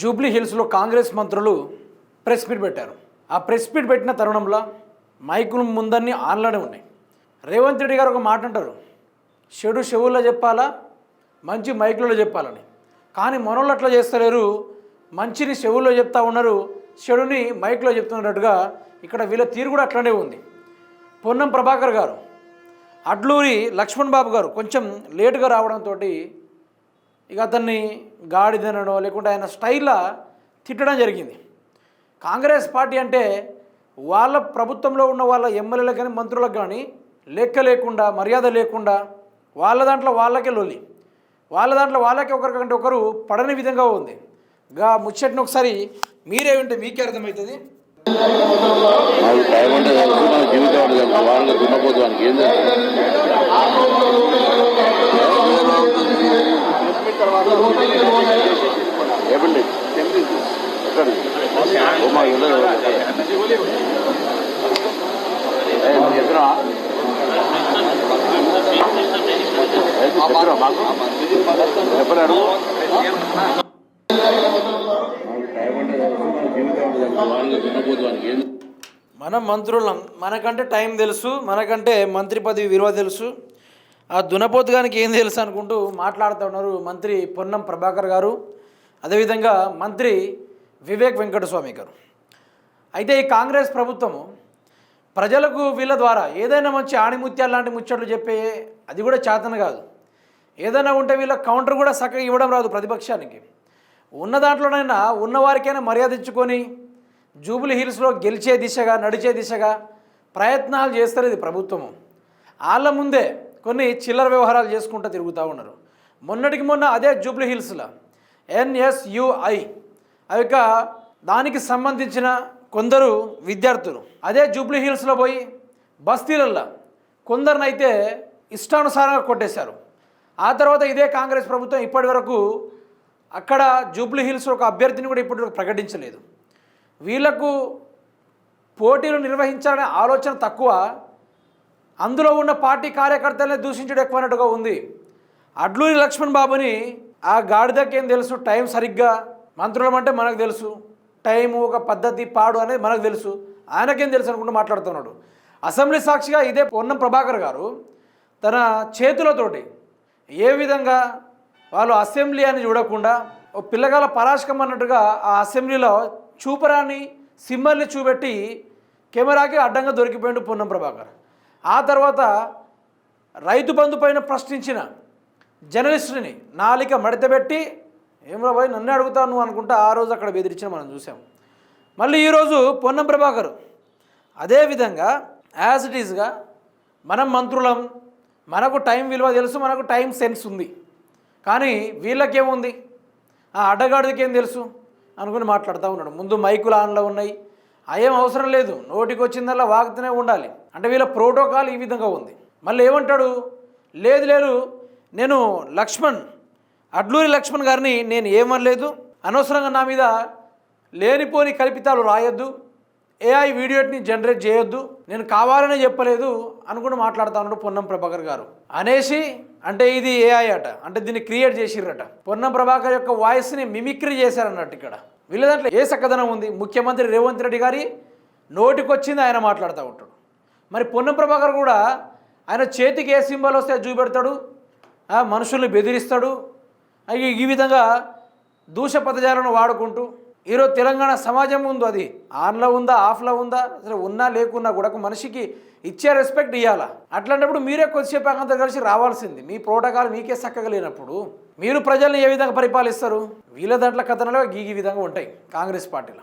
Jubilee హిల్స్లో కాంగ్రెస్ మంత్రులు press meet పెట్టారు. ఆ ప్రెస్ మీట్ పెట్టిన తరుణంలో మైకులు ముందన్ని ఆన్లోనే ఉన్నాయి. రేవంత్ రెడ్డి గారు ఒక మాట అంటారు. చెడు చెవుల్లో చెప్పాలా మంచి మైకులలో చెప్పాలని. కానీ మనోళ్ళు అట్లా చేస్తలేరు. మంచిని చెవుల్లో చెప్తా ఉన్నారు చెడుని మైక్లో చెప్తున్నట్టుగా ఇక్కడ వీళ్ళ తీరు కూడా అట్లనే ఉంది. పొన్నం ప్రభాకర్ గారు అడ్లూరి లక్ష్మణ్ బాబు గారు కొంచెం లేటుగా రావడంతో ఇక అతన్ని గాడిదనడో లేకుంటే ఆయన స్టైల్లో తిట్టడం జరిగింది. కాంగ్రెస్ పార్టీ అంటే వాళ్ళ ప్రభుత్వంలో ఉన్న వాళ్ళ ఎమ్మెల్యేలకు కానీ మంత్రులకు కానీ లెక్క లేకుండా మర్యాద లేకుండా వాళ్ళ దాంట్లో వాళ్ళకే లొల్లి. వాళ్ళ దాంట్లో వాళ్ళకే ఒకరికంటే ఒకరు పడని విధంగా ఉంది. గా ముచ్చట్ని ఒకసారి మీరే ఉంటే మీకే అర్థమవుతుంది. జీవితం ఓ మన మనం మంత్రులం మనకంటే టైం తెలుసు మనకంటే మంత్రి పదవి విలువ తెలుసు. ఆ దునపోతుగానికి ఏం తెలుసు అనుకుంటూ మాట్లాడుతూ ఉన్నారు మంత్రి పొన్నం ప్రభాకర్ గారు. అదేవిధంగా మంత్రి వివేక్ వెంకటస్వామి గారు. అయితే ఈ కాంగ్రెస్ ప్రభుత్వము ప్రజలకు వీళ్ళ ద్వారా ఏదైనా మంచి ఆణిముత్యాలు లాంటి ముచ్చట్లు చెప్పే అది కూడా చేతన కాదు. ఏదైనా ఉంటే వీళ్ళ కౌంటర్ కూడా చక్కగా ఇవ్వడం రాదు ప్రతిపక్షానికి. ఉన్న దాంట్లోనైనా ఉన్నవారికైనా మర్యాద ఇచ్చుకొని జూబ్లీ హిల్స్లో గెలిచే దిశగా నడిచే దిశగా ప్రయత్నాలు చేస్తలేదు ఇది ప్రభుత్వము వాళ్ళ ముందే కొన్ని చిల్లర వ్యవహారాలు చేసుకుంటూ తిరుగుతూ ఉన్నారు. మొన్నటికి మొన్న అదే జూబ్లీ హిల్స్లో ఎన్ఎస్యుఐ అవి దానికి సంబంధించిన కొందరు విద్యార్థులు. అదే జూబ్లీ హిల్స్లో పోయి బస్తీలల్లో కొందరినైతే ఇష్టానుసారంగా కొట్టేశారు. ఆ తర్వాత ఇదే కాంగ్రెస్ ప్రభుత్వం ఇప్పటి వరకు అక్కడ జూబ్లీ హిల్స్ ఒక అభ్యర్థిని కూడా ఇప్పటివరకు ప్రకటించలేదు. వీళ్ళకు పోటీలు నిర్వహించాలనే ఆలోచన తక్కువ. అందులో ఉన్న పార్టీ కార్యకర్తలనే దూషించడం ఎక్కువైనట్టుగా ఉంది. అడ్లూరి లక్ష్మణ్ బాబుని ఆ గాడిదకేం తెలుసు? టైం సరిగ్గా మంత్రులం అంటే మనకు తెలుసు. టైం ఒక పద్ధతి పాడు అనేది మనకు తెలుసు. ఆయనకేం తెలుసు అనుకుంటూ మాట్లాడుతున్నాడు. అసెంబ్లీ సాక్షిగా ఇదే పొన్నం ప్రభాకర్ గారు తన చేతులతోటి ఏ విధంగా వాళ్ళు అసెంబ్లీ అని చూడకుండా ఓ పిల్లగాల పరాశకం అన్నట్టుగా ఆ అసెంబ్లీలో చూపరాని సిమ్మల్ని చూపెట్టి కెమెరాకి అడ్డంగా దొరికిపోయిండు పొన్నం ప్రభాకర్. ఆ తర్వాత రైతు బంధు పైన ప్రశ్నించిన జర్నలిస్టుని నాలిక మడతబెట్టి ఏమరా నన్నే నన్ను అడుగుతాను అనుకుంటా ఆ రోజు అక్కడ బెదిరించిన మనం చూసాం. మళ్ళీ ఈరోజు పొన్నం ప్రభాకర్. అదేవిధంగా యాజ్ ఇట్ ఈస్గా మనం మంత్రులం మనకు టైం విలువ తెలుసు మనకు టైం సెన్స్ ఉంది. కానీ వీళ్ళకేముంది? ఆ అడ్డగాడికి ఏం తెలుసు? అనుకుని మాట్లాడుతూ ఉన్నాడు. ముందు మైకులు ఆన్లో ఉన్నాయి. అయేం అవసరం లేదు. నోటికి వచ్చిందల్లా వాగుతూనే ఉండాలి. అంటే వీళ్ళ ప్రోటోకాల్ ఈ విధంగా ఉంది. మళ్ళీ ఏమంటాడు? లేదు లేదు నేను లక్ష్మణ్ అడ్లూరి లక్ష్మణ్ గారిని నేను ఏమనలేదు. అనవసరంగా నా మీద లేనిపోని కల్పితాలు రాయొద్దు. ఏఐ వీడియోని జనరేట్ చేయొద్దు. నేను కావాలనే చెప్పలేదు అనుకుని మాట్లాడుతా ఉన్నాడు పొన్నం ప్రభాకర్ గారు. అనేసి అంటే ఇది ఏఐ అట. అంటే దీన్ని క్రియేట్ చేసిర్రట. పొన్నం ప్రభాకర్ యొక్క వాయిస్ని మిమిక్రీ చేశారన్నట్టు ఇక్కడ. వీళ్ళ దాంట్లో ఏ చక్కదనం ఉంది? ముఖ్యమంత్రి రేవంత్ రెడ్డి గారి నోటికొచ్చింది ఆయన మాట్లాడుతూ ఉంటాడు. మరి పొన్నం ప్రభాకర్ కూడా ఆయన చేతికి ఏ సింబల్ వస్తే చూపెడతాడు? మనుషుల్ని బెదిరిస్తాడు. అవి ఈ- విధంగా దూష పదజాలను వాడుకుంటూ ఈరోజు తెలంగాణ సమాజం ముందు అది ఆన్లో ఉందా ఆఫ్లో ఉందా అసలు ఉన్నా లేకున్నా కూడా ఒక మనిషికి ఇచ్చే రెస్పెక్ట్ ఇవ్వాలా అట్లాంటప్పుడు మీరే కొద్దిసేపు అంతా కలిసి రావాల్సింది. మీ ప్రోటోకాల్ మీకే చక్కగా లేనప్పుడు మీరు ప్రజల్ని ఏ విధంగా పరిపాలిస్తారు? వీళ్ళ దాంట్లో కథనాలు ఈ విధంగా ఉంటాయి కాంగ్రెస్ పార్టీలో.